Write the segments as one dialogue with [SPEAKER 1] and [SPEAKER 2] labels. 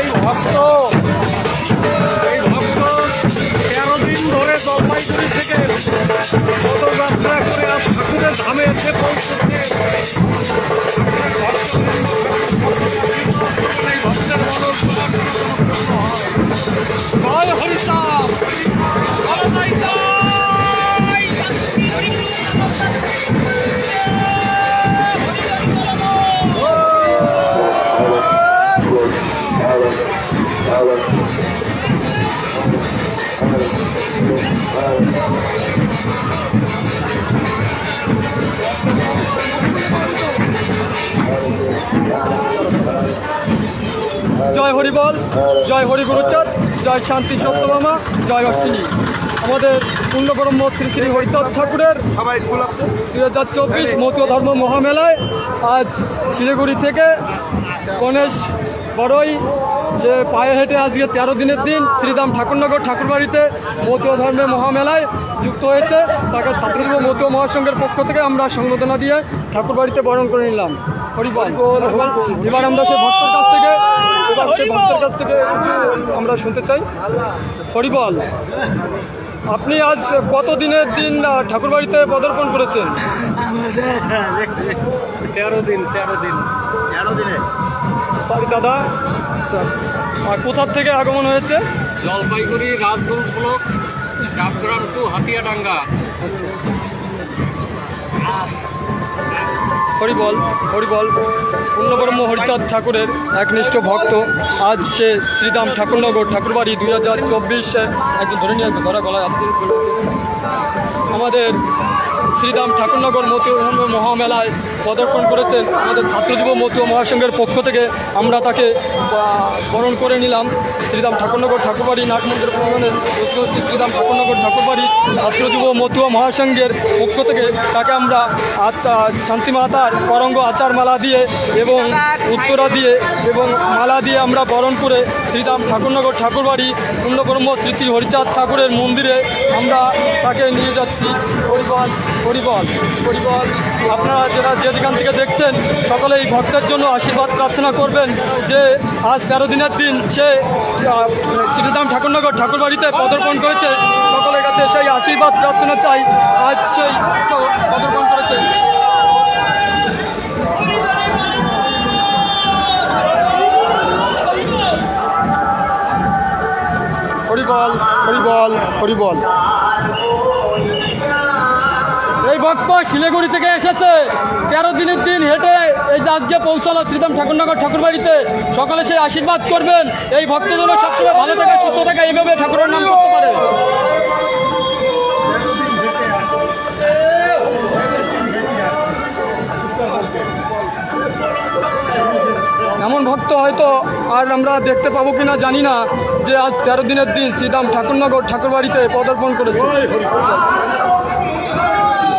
[SPEAKER 1] এই ভক্ত এই ভক্ত তেরো দিন ধরে জলপাইগুড়ি থেকে পদযাত্রা করে আজ ঠাকুরের ধামে এসে পৌঁছচ্ছে ভক্তের মনোস্কার জয়
[SPEAKER 2] হরিবল জয় হরি গুরুচাঁদ জয় শান্তি সত্যভামা জয় অশ্বিনী। আমাদের পূর্ণকর্ম শ্রী শ্রী হরিচাঁদ ঠাকুরের দুই হাজার চব্বিশ মতীয় ধর্ম মহামেলায় আজ শিলিগুড়ি থেকে গণেশ বড়ই যে পায়ে হেঁটে আজকে তেরো দিনের দিন শ্রীরাম ঠাকুরনগর ঠাকুরবাড়িতে মতীয় ধর্মের মহামেলায় যুক্ত হয়েছে। তাকে ছাত্রযুব মতীয় মহাসংঘের পক্ষ থেকে আমরা সংবর্ধনা দিয়ে ঠাকুরবাড়িতে বরণ করে নিলাম। হরিবল এবার আমরা সেই ভক্তের কাছ থেকে এবার সেই ভক্তের কাছ থেকে কিছু আমরা শুনতে চাই। হরিবল আপনি আজ কত দিনের দিন ঠাকুরবাড়িতে পদার্পণ করেছেন?
[SPEAKER 1] তেরো দিন তেরো দিন।
[SPEAKER 2] বাড়ি দাদা আচ্ছা। আর কোথার থেকে আগমন হয়েছে?
[SPEAKER 1] Jalpaiguri Rajganj block Dabgram to Hatiadanga.
[SPEAKER 2] হরিবল হরিবল পূর্ণব্রহ্ম হরিচাঁদ ঠাকুরের একনিষ্ঠ ভক্ত আজ সে শ্রীদাম ঠাকুরনগর ঠাকুরবাড়ি দুই হাজার চব্বিশে একজন ধরে নিয়ে ধরা গলায়। আমাদের শ্রীদাম ঠাকুরনগর মতীয় মহামেলায় পদার্পণ করেছেন আমাদের ছাত্রযুব মতীয় মহাসংঘের পক্ষ থেকে। আমরা তাকে বরণ করে নিলাম। শ্রীদাম ঠাকুরনগর ঠাকুরবাড়ি নাটমন্দির প্রাঙ্গণের শ্রী শ্রীদাম ঠাকুরনগর ঠাকুরবাড়ি ছাত্রযুব মতুয়া মহাসংঘের পক্ষ থেকে তাকে আমরা শান্তিমাতার করঙ্গ আচার মালা দিয়ে এবং উত্তরা দিয়ে এবং মালা দিয়ে আমরা বরণ করে শ্রীদাম ঠাকুরনগর ঠাকুরবাড়ি পূর্ণব্রহ্ম শ্রী শ্রী হরিচাঁদ ঠাকুরের মন্দিরে আমরা তাকে নিয়ে যাচ্ছি। হরিবল হরিবল হরিবল আপনারা যারা যে যেখান থেকে দেখছেন সকলে এই ভক্তের জন্য আশীর্বাদ প্রার্থনা করবেন যে আজ তেরো দিনের দিন সে আহ, শ্রীদাম ঠাকুরনগর ঠাকুরবাড়িতে পদর্পণ করেছে। সকলের কাছে সেই আশীর্বাদ প্রার্থনা চাই। আজ সেই পদর্পণ করেছে। হরিবল হরিবল হরিবল ভক্ত শিলিগুড়ি থেকে এসেছে। তেরো দিনের দিন হেঁটে এই যে আজকে পৌঁছালো শ্রীদাম ঠাকুরনগর ঠাকুরবাড়িতে। সকালে সে আশীর্বাদ করবেন। এই ভক্ত যেন সবসময় ভালো থাকে, সুস্থ থাকে, এইভাবে ঠাকুরের নাম করতে পারে। এমন ভক্ত হয়তো আর আমরা দেখতে পাবো কিনা জানি না যে আজ তেরো দিনের দিন শ্রীদাম ঠাকুরনগর ঠাকুরবাড়িতে পদার্পণ করেছে হরিবল হরিবল একটু একটু বলো,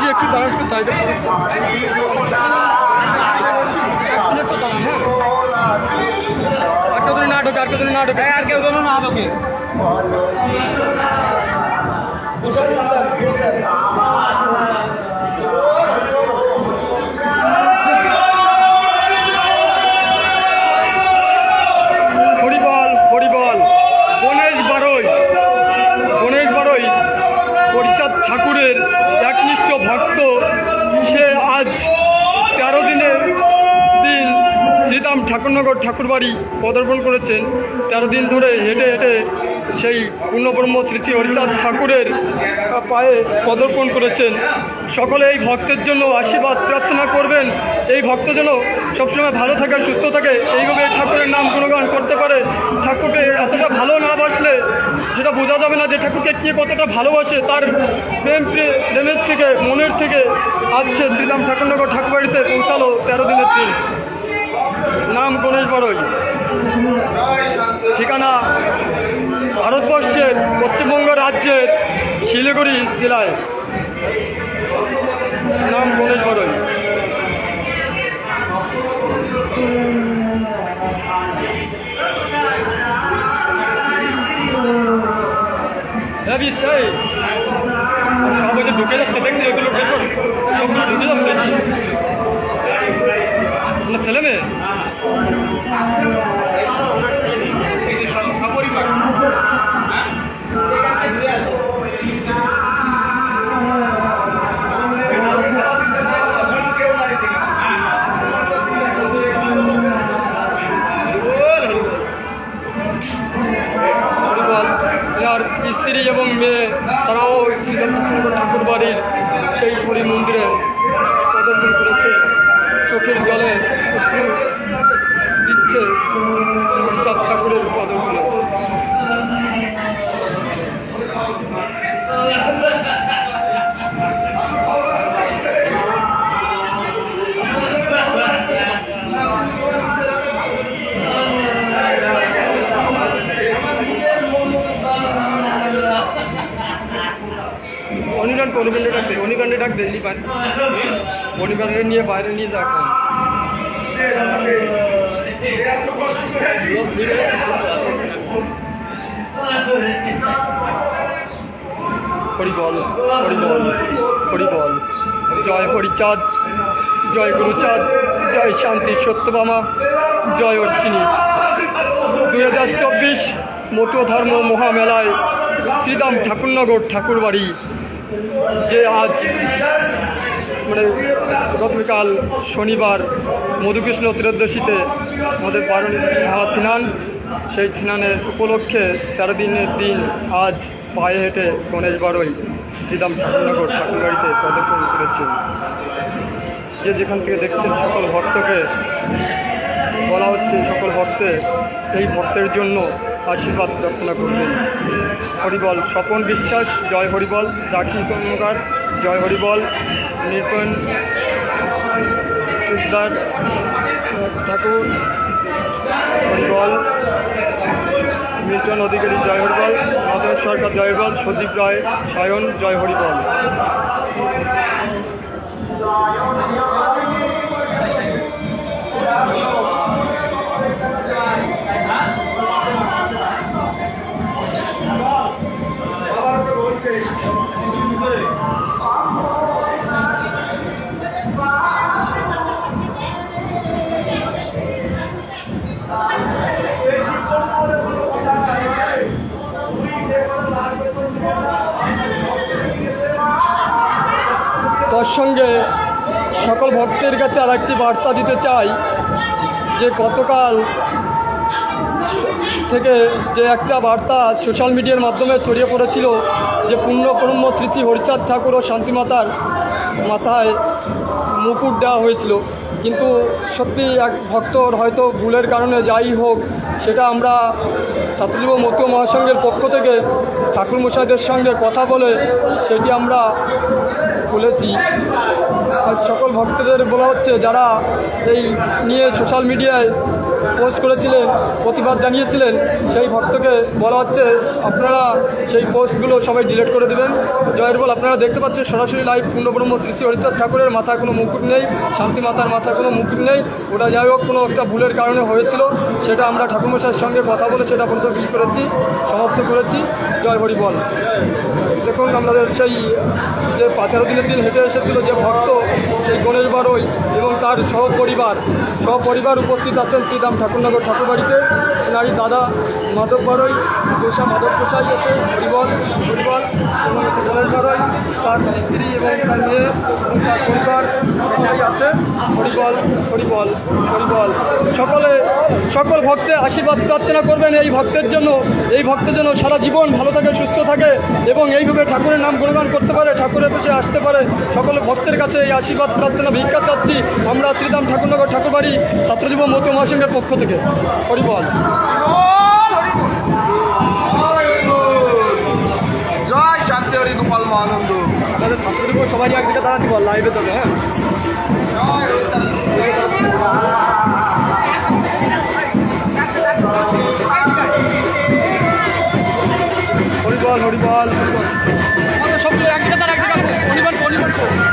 [SPEAKER 2] বেশি একটু দাম একটু চাহিদা একটু দাম হ্যাঁ। আটটা ধরে
[SPEAKER 1] আর কেউ বলো না
[SPEAKER 2] ঠাকুরবাড়ি পদার্পণ করেছেন, তেরো দিন ধরে হেঁটে হেঁটে সেই পূর্ণব্রহ্ম শ্রী শ্রী হরিচাঁদ ঠাকুরের পায়ে পদার্পণ করেছেন। সকলে এই ভক্তের জন্য আশীর্বাদ, প্রার্থনা করবেন। এই ভক্ত যেন সবসময় ভালো থাকে, সুস্থ থাকে, এইভাবে ঠাকুরের নাম গুণগান করতে পারে। ঠাকুরকে এতটা ভালো না বাসলে সেটা বোঝা যাবে না যে ঠাকুরকে কে কতটা ভালোবাসে। তার প্রেম প্রে- প্রেমের থেকে, মনের থেকে আজ সে শ্রীরাম ঠাকুরনগর ঠাকুরবাড়িতে পৌঁছালো তেরো দিনের দিন। নাম গণেশ বড়ই ঠিকানা ভারতবর্ষের পশ্চিমবঙ্গ রাজ্যের শিলিগুড়ি জেলায়। নাম গণেশ বড়ই সব ঢুকে যাচ্ছে, দেখছি কর। সবগুলো ঢুকে যাচ্ছে ছেলে মেয়ে? অনিকান অনিকান্ডে ডাক দে অনিকান্ডে ডাক দে নি বাইরে অনিকান্ডে নিয়ে বাইরে নিয়ে যা এখন। হরিবল জয় হরিচাঁদ জয় গুরুচাঁদ জয় শান্তি সত্যবামা, জয় অশ্বিনী। দু হাজার চব্বিশ মতো ধর্ম মহামেলায় শ্রীরাম ঠাকুরনগর ঠাকুরবাড়ি। যে আজ মানে গতকাল শনিবার মধুকৃষ্ণ ত্রয়োদশীতে আমাদের পারণ মহা স্নান। সেই স্নানের উপলক্ষে তেরো দিনের দিন আজ পায়ে হেঁটে গণেশ বারোই শ্রীরাম ঠাকুরনগর ঠাকুরবাড়িতে পদার্পণ করেছে। যে যেখান থেকে দেখছেন সকল ভক্তকে বলা হচ্ছে সকল ভক্তে, এই ভক্তের জন্য আশীর্বাদ প্রার্থনা করবেন হরিবল স্বপন বিশ্বাস, জয় হরিবল। রাখি কর্মকার জয় হরিবল। নিপন সিকদার ঠাকুর, হরিবল। মিল্টন অধিকারী, জয় হরিবল। মাধব সরকার, জয় হরিবল। সদীপ রায়, সায়ন জয় হরিবল। সঙ্গে সকল ভক্তের কাছে আর একটি বার্তা দিতে চাই, যে গতকাল থেকে যে একটা বার্তা সোশ্যাল মিডিয়ার মাধ্যমে ছড়িয়ে পড়েছিল, যে পূর্ণব্রহ্ম শ্রী শ্রী হরিচাঁদ ঠাকুর ও শান্তিমাতার মাথায় মুকুট দেওয়া হয়েছিল। কিন্তু সত্যি এক ভক্তর হয়তো ভুলের কারণে যাই হোক, সেটা আমরা ছাত্রজীব মতীয় মহাসংঘের পক্ষ থেকে ঠাকুরমশাইদের সঙ্গে কথা বলে সেটি আমরা খুলেছি। সকল ভক্তদের বলা হচ্ছে, যারা এই নিয়ে সোশ্যাল মিডিয়ায় পোস্ট করেছিলেন, প্রতিবাদ জানিয়েছিলেন, সেই ভক্তকে বলা হচ্ছে আপনারা সেই পোস্টগুলো সবাই ডিলিট করে দেবেন। জয়ের বল, আপনারা দেখতে পাচ্ছেন সরাসরি লাইভ পূর্ণব্রহ্ম শ্রী শ্রী হরিচাঁদ ঠাকুরের, মাথায় কোনো মুকুট নেই, শান্তি মাতার মাথায় কোনো মুকুট নেই। ওটা যাই হোক, কোনো একটা ভুলের কারণে হয়েছিল, সেটা আমরা ঠাকুরমশাইয়ের সঙ্গে কথা বলে সেটা পর্যন্ত কী করেছি, সমাপ্ত করেছি। জয় হরি বল। দেখুন, আমাদের সেই যে তেরো দিনের দিন হেঁটে এসেছিল যে ভক্ত, সেই গণেশ বারই এবং তার সহপরিবার সপরিবার উপস্থিত আছেন শ্রীরাম ঠাকুরনগর ঠাকুরবাড়িতে। নারী দাদা মাধব বারই দোষা মাধব প্রসাই আছে হরিবল হরিবল এবং গণেশ বারই, তার স্ত্রী এবং তার মেয়ে তার পরিবার আছে। হরিবল হরিবল হরিবল সকলে, সকল ভক্তে আশীর্বাদ প্রার্থনা করবেন এই ভক্তের জন্য। এই ভক্তের জন্য সারা জীবন ভালো থাকে, সুস্থ থাকে, এবং এইভাবে ঠাকুরের নাম গুণগান করতে পারে ঠাকুরের কাছে আসতে পারে। সকল ভক্তের কাছে এই আশীর্বাদ প্রার্থনা ভিক্ষা চাচ্ছি। আমরা শ্রীরাম ঠাকুরনগর ঠাকুরবাড়ি ছাত্রজীব মতো মহাসংঘের পক্ষ থেকে। হরিবল
[SPEAKER 3] জয় শান্তি হরি গোপাল মহানন্দ।
[SPEAKER 2] আমাদের ছাত্রজীব সবাই একদিকে দাঁড়াতে বল লাইভে তোকে হ্যাঁ। হরিবল হরিবল হরিবল। আমাদের সবগুলো একদিকে দাঁড়া একদিকে হরিবল হরিবল বলবা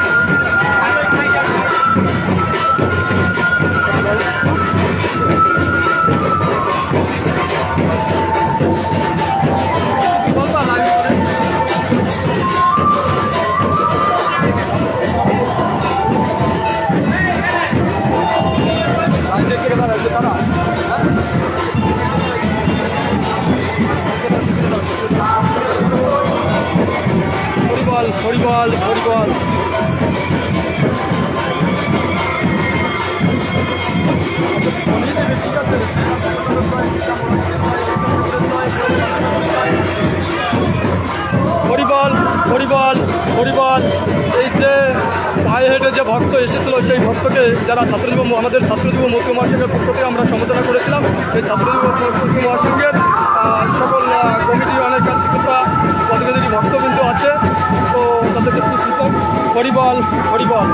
[SPEAKER 2] হরিবল হরিবল হরিবল হরিবল হরিবল এই যে হাইহেডে যে ভক্ত এসেছিল, সেই ভক্তকে যারা ছাত্রজীব আমাদের ছাত্রজীব মধ্য মহাসংঘের পক্ষ থেকে আমরা সমালোচনা করেছিলাম। সেই ছাত্রজীব মধ্য মহাসংঘের সকল কমিটি অনেক কার্যকর্তা প্রতিনিধি ভক্ত কিন্তু আছে। তো তাদেরকে হরিবল হরিবল।